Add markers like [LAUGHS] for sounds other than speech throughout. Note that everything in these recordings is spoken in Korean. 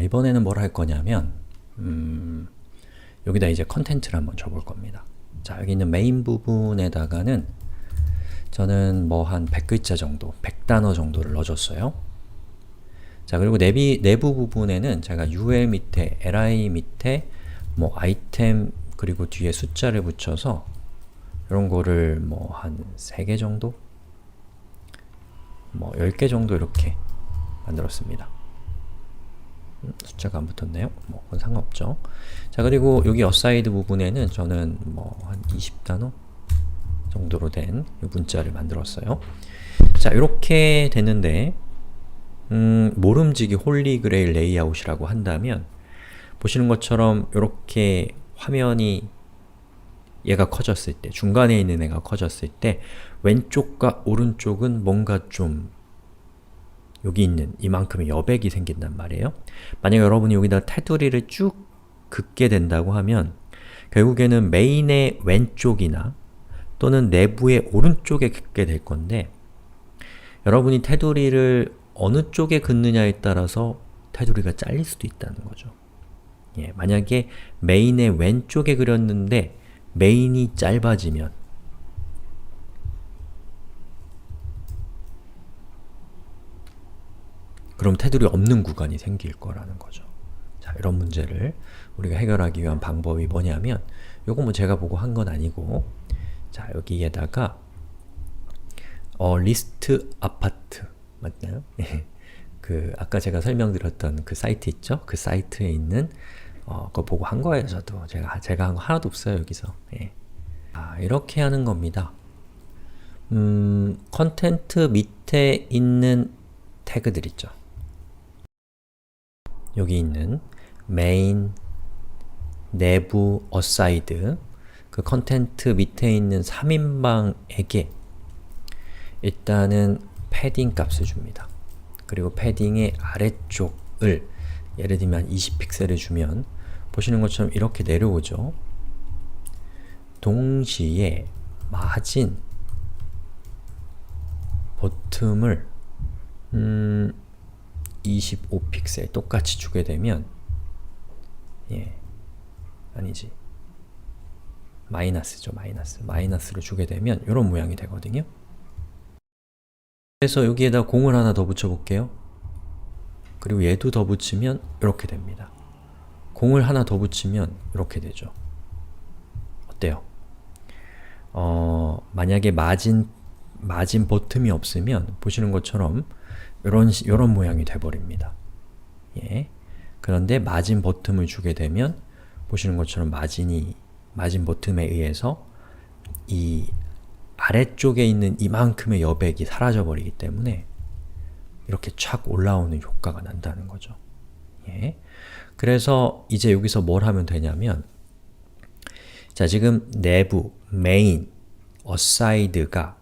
이번에는 뭘 할 거냐면 음, 여기다 이제 컨텐츠를 한번 줘볼 겁니다. 자, 여기 있는 메인 부분에다가는 저는 뭐 한 100글자 정도, 100단어 정도를 넣어줬어요. 자, 그리고 내비, 내부 부분에는 제가 UL 밑에, LI 밑에 뭐 아이템 그리고 뒤에 숫자를 붙여서 이런 거를 뭐 한 3개 정도? 뭐 10개 정도 이렇게 만들었습니다. 음, 숫자가 안 붙었네요. 뭐 그건 상관없죠. 자 그리고 여기 어사이드 부분에는 저는 뭐 한 20단어 정도로 된이 문자를 만들었어요. 자 이렇게 됐는데 음, 모름지기 홀리그레일 레이아웃이라고 한다면 보시는 것처럼 이렇게 화면이 얘가 커졌을 때, 중간에 있는 애가 커졌을 때 왼쪽과 오른쪽은 뭔가 좀 여기 있는 이만큼의 여백이 생긴단 말이에요. 만약 여러분이 여기다 테두리를 쭉 긋게 된다고 하면 결국에는 메인의 왼쪽이나 또는 내부의 오른쪽에 긋게 될 건데 여러분이 테두리를 어느 쪽에 긋느냐에 따라서 테두리가 잘릴 수도 있다는 거죠. 예, 만약에 메인의 왼쪽에 그렸는데 메인이 짧아지면 그럼 테두리 없는 구간이 생길 거라는 거죠. 자, 이런 문제를 우리가 해결하기 위한 방법이 뭐냐면 요거 뭐 제가 보고 한 건 아니고 자, 여기에다가 어, 리스트 아파트 맞나요? [LAUGHS] 그 아까 제가 설명드렸던 그 사이트 있죠? 그 사이트에 있는 어, 그거 보고 한 거예요, 저도. 제가 제가 한 거 하나도 없어요, 여기서. 예. 아, 이렇게 하는 겁니다. 음, 컨텐트 밑에 있는 태그들 있죠. 여기 있는 메인, 내부, 어사이드 그 컨텐트 밑에 있는 3인방에게 일단은 패딩 값을 줍니다. 그리고 패딩의 아래쪽을 예를 들면 20픽셀을 주면 보시는 것처럼 이렇게 내려오죠. 동시에 마진 버튼을 음, 25픽셀 똑같이 주게 되면 예 아니지. 마이너스죠 마이너스. 마이너스를 주게 되면 이런 모양이 되거든요. 그래서 여기에다 공을 하나 더 붙여볼게요. 그리고 얘도 더 붙이면 이렇게 됩니다. 공을 하나 더 붙이면 이렇게 되죠. 어때요? 어, 만약에 마진 마진 버튼이 없으면 보시는 것처럼 이런 이런 모양이 돼버립니다. 예. 그런데 마진 버튼을 주게 되면 보시는 것처럼 마진이 마진 버튼에 의해서 이 아래쪽에 있는 이만큼의 여백이 사라져 버리기 때문에 이렇게 촥 올라오는 효과가 난다는 거죠. 예. 그래서 이제 여기서 뭘 하면 되냐면 자 지금 내부, 메인, 어사이드가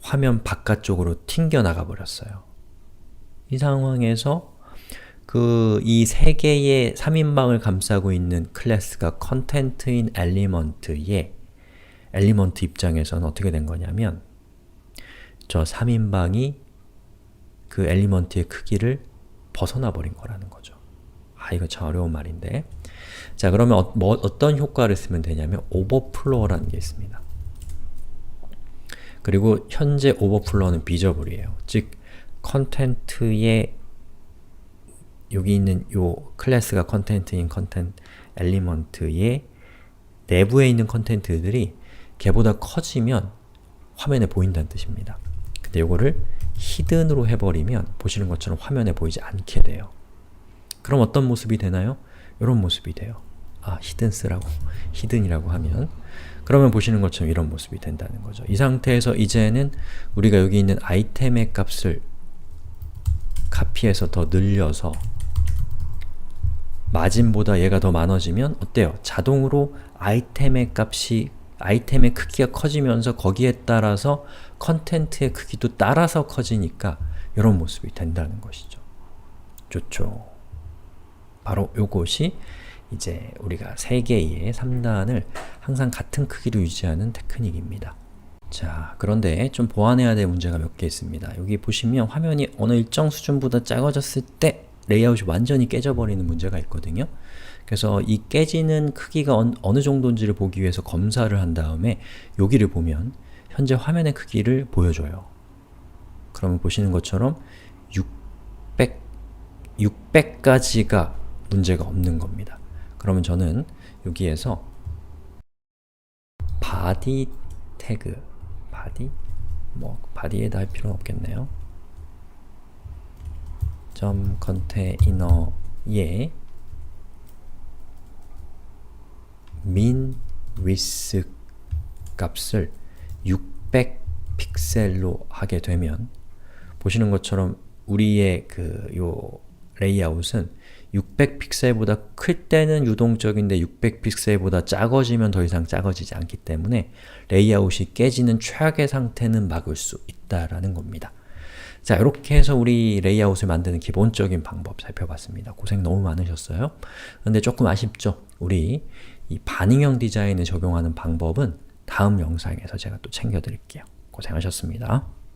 화면 바깥쪽으로 튕겨 나가 버렸어요. 이 상황에서 그 이 세 개의 3인방을 감싸고 있는 클래스가 컨텐트인 엘리먼트의 엘리먼트 입장에서는 어떻게 된 거냐면 저 3인방이 그 엘리먼트의 크기를 벗어나 버린 거라는 거죠. 아 이거 참 어려운 말인데 자 그러면 어, 뭐, 어떤 효과를 쓰면 되냐면 오버플로어라는 게 있습니다. 그리고 현재 오버플로어는 비저블이에요. 즉 컨텐트의 여기 있는 요 클래스가 컨텐트인 컨텐트 엘리먼트의 내부에 있는 컨텐트들이 걔보다 커지면 화면에 보인다는 뜻입니다. 근데 요거를 히든으로 해버리면 보시는 것처럼 화면에 보이지 않게 돼요. 그럼 어떤 모습이 되나요? 이런 모습이 돼요. 아, 히든 쓰라고, [LAUGHS] 히든이라고 하면 그러면 보시는 것처럼 이런 모습이 된다는 거죠. 이 상태에서 이제는 우리가 여기 있는 아이템의 값을 카피해서 더 늘려서 마진보다 얘가 더 많아지면 어때요? 자동으로 아이템의 값이 아이템의 크기가 커지면서 거기에 따라서 컨텐트의 크기도 따라서 커지니까 이런 모습이 된다는 것이죠. 좋죠. 바로 요것이 이제 우리가 3개의 3단을 항상 같은 크기로 유지하는 테크닉입니다. 자, 그런데 좀 보완해야 될 문제가 몇 개 있습니다. 여기 보시면 화면이 어느 일정 수준보다 작아졌을 때 레이아웃이 완전히 깨져버리는 문제가 있거든요. 그래서 이 깨지는 크기가 언, 어느 정도인지를 보기 위해서 검사를 한 다음에 여기를 보면 현재 화면의 크기를 보여줘요. 그러면 보시는 것처럼 600, 600까지가 문제가 없는 겁니다. 그러면 저는 여기에서 바디 태그, 바디? 뭐 바디에다 할 필요는 없겠네요. 점 컨테이너에 min width 값을 600 픽셀로 하게 되면 보시는 것처럼 우리의 그 요 레이아웃은 600 픽셀보다 클 때는 유동적인데 600 픽셀보다 작아지면 더 이상 작아지지 않기 때문에 레이아웃이 깨지는 최악의 상태는 막을 수 있다라는 겁니다. 자, 이렇게 해서 우리 레이아웃을 만드는 기본적인 방법 살펴봤습니다. 고생 너무 많으셨어요. 근데 조금 아쉽죠? 우리 이 반응형 디자인을 적용하는 방법은 다음 영상에서 제가 또 챙겨드릴게요. 고생하셨습니다.